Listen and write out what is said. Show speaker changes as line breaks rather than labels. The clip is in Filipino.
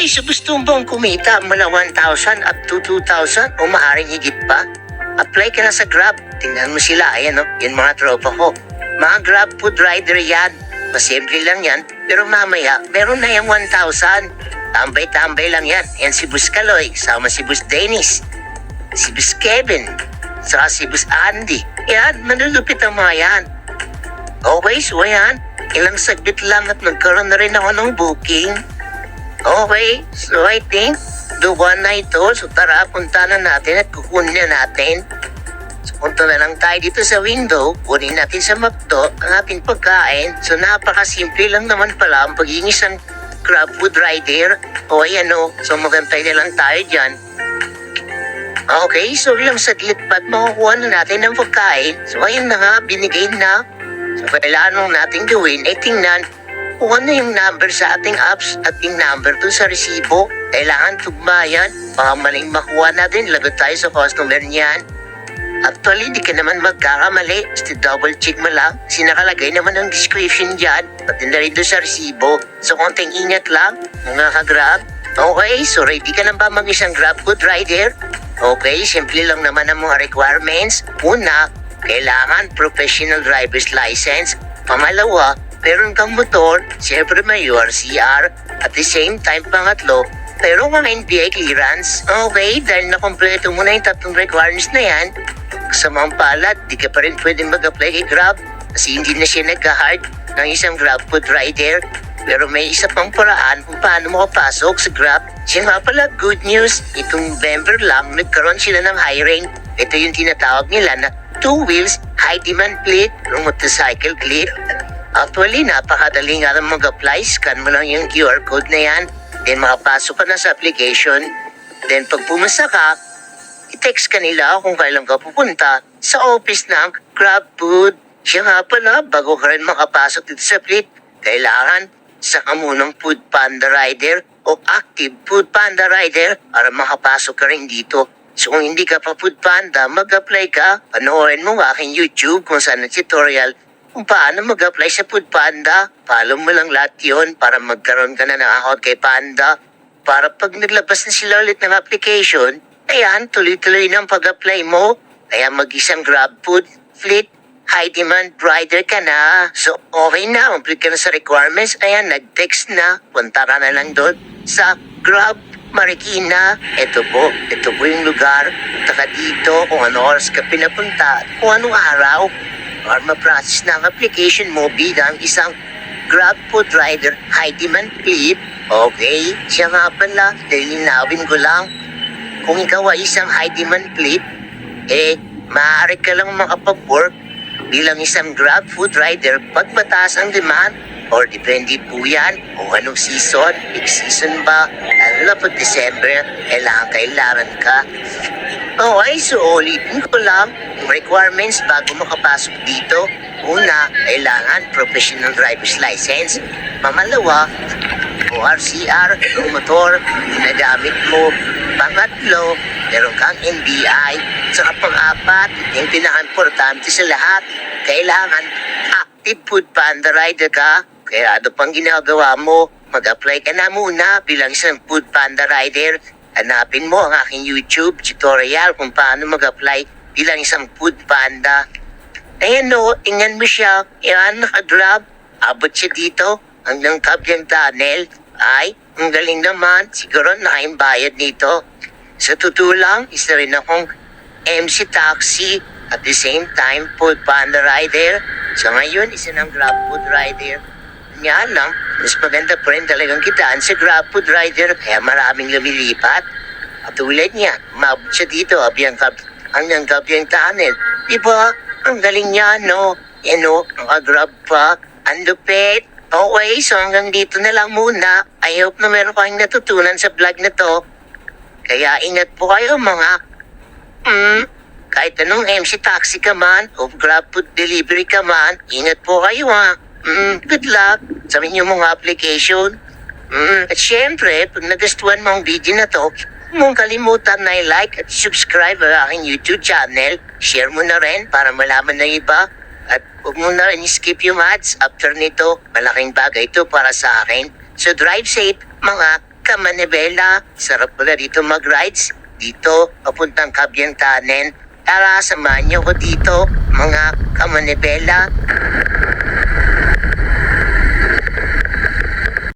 Okay, so gusto bang kumita mula 1,000 up to 2,000 o maaaring higit pa? Apply ka na sa Grab. Tingnan mo sila, ayan o, yan mga tropa ko. Mga Grab food rider yan. Masimple lang yan, pero mamaya, meron na yung 1,000. Tambay-tambay lang yan. Yan si Bus Kaloy, sama si Bus Dennis, si Bus Kevin, saka si Bus Andy. Yan, manulupit ang mga yan. Okay, so ayan. Ilang saglit lang at nagkaroon na rin ako ng booking. Okay, so I think duwa na ito. So tara, punta na natin at kukunin na natin. So punta na lang tayo dito sa window. Kunin natin sa to ang ating pagkain. So napakasimple lang naman pala ang pagiging isang crab food rider. O ayan o, so magantay na lang tayo dyan. Okay, so ilang saglit pa at makukuha na natin ang pagkain. So ayun na nga, binigay na. So kailangan natin gawin ay tingnan kung ano yung number sa ating apps at yung number dun sa resibo. Kailangan tugmayan. Baka maling makuha natin, lagot tayo sa customer niyan. Actually, di ka naman magkakamali. Basta double check mo lang. Sinakalagay naman ang description dyan. Pati na rin sa resibo. So, konting ingat lang, mga ka-grab. Okay, so ready ka na ba mag isang grab food rider? Okay, simple lang naman ang mga requirements. Una, kailangan professional driver's license. Pamalawa, meron kang motor, siyempre may URCR. At the same time, pangatlo, meron kang NBI clearance. Okay, dahil nakompleto mo na yung tatlong requirements na yan, kasamang palad, di ka pa rin pwedeng mag-apply kay Grab kasi hindi na siya nagka-hard ng isang Grab food rider. Pero may isa pang paraan kung paano makapasok sa Grab. Siya nga pala, good news. Itong November lang, nagkaroon sila ng hiring. Ito yung tinatawag nila na two wheels, high demand plate, or motorcycle clear. Actually, napakadali nga lang mag-apply. Scan mo lang yung QR code na yan. Then makapasok ka na sa application. Then pag pumasa ka, i-text ka nila kung kailan ka pupunta sa office ng Grab Food. Siya nga pala, bago ka rin makapasok dito sa fleet, kailangan sa kamunang Food Panda Rider o Active Food Panda Rider para makapasok ka rin dito. So kung hindi ka pa Food Panda, mag-apply ka. Panoorin mo ang aking YouTube kung saan ang tutorial paano mag-apply sa Food Panda. Follow mo lang lahat yun para magkaroon ka na ng account kay Panda. Para pag naglabas na sila ulit ng application, ayan, tuloy-tuloy na ang pag-apply mo. Kaya mag-isang grab food, fleet, high demand rider ka na. So, okay na. Complete ka na sa requirements. Ayan, nag-text na. Punta na lang doon sa Grab Marikina. Ito po. Ito po yung lugar. Punta ka dito kung ano oras ka pinapunta. Kung anong araw. Para ma-process na ang application mo bilang isang Grab food rider high demand fleet. Okay, siya nga pala. Lilinawin ko lang. Kung ikaw ay isang high demand fleet, eh, maaari ka lang makapag-work bilang isang grab food rider pag mataas ang demand or depende po yan kung anong season, peak season ba, lalo na pag December, kailangan kailangan ka. Okay, so ulitin ko lang requirements bago makapasok dito. Una, kailangan professional driver's license. Pamalawa, ORCR, yung motor, ginagamit mo. Pangatlo, meron kang NBI. Saka pang-apat, yung pinaka-importante sa lahat, kailangan active food panda rider ka. Kaya ano pang ginagawa mo? Mag-apply ka na muna bilang isang food panda rider. Hanapin mo ang aking YouTube tutorial kung paano mag-apply bilang isang food panda. Ayan o, tingnan mo siya. Yan, nakagrab. Abot siya dito hanggang kabyang tunnel. Ay, ang galing naman. Siguro nakaimbayad nito. Sa totoo lang, isa rin akong MC taxi at the same time food panda rider. Sa ngayon, isa ng grab food rider. Nga lang, mas maganda pa rin talagang kitaan sa grab food rider kaya maraming lumilipat. At tulad niya, umabot siya dito abiyang kab hanggang kabyang tunnel. Diba? Ang galing niya, no? Yan o, nakagrab pa. Ang lupit. Okay, so hanggang dito na lang muna. I hope na meron kayong natutunan sa vlog na to. Kaya ingat po kayo mga Mm, kahit anong MC taxi ka man o grab food delivery ka man, ingat po kayo ha. Mm, good luck sa inyong mga application. Mm, at syempre, pag nagustuhan mo ang video na to, mong kalimutan na i-like at subscribe ang aking YouTube channel. Share mo na rin para malaman ng iba. At huwag mo na rin skip yung ads after nito. Malaking bagay ito para sa akin. So drive safe, mga Kamanibela. Sarap pala dito mag-rides. Dito, papuntang Kabyentanen. Tara, samahan niyo ko dito, mga Kamanibela.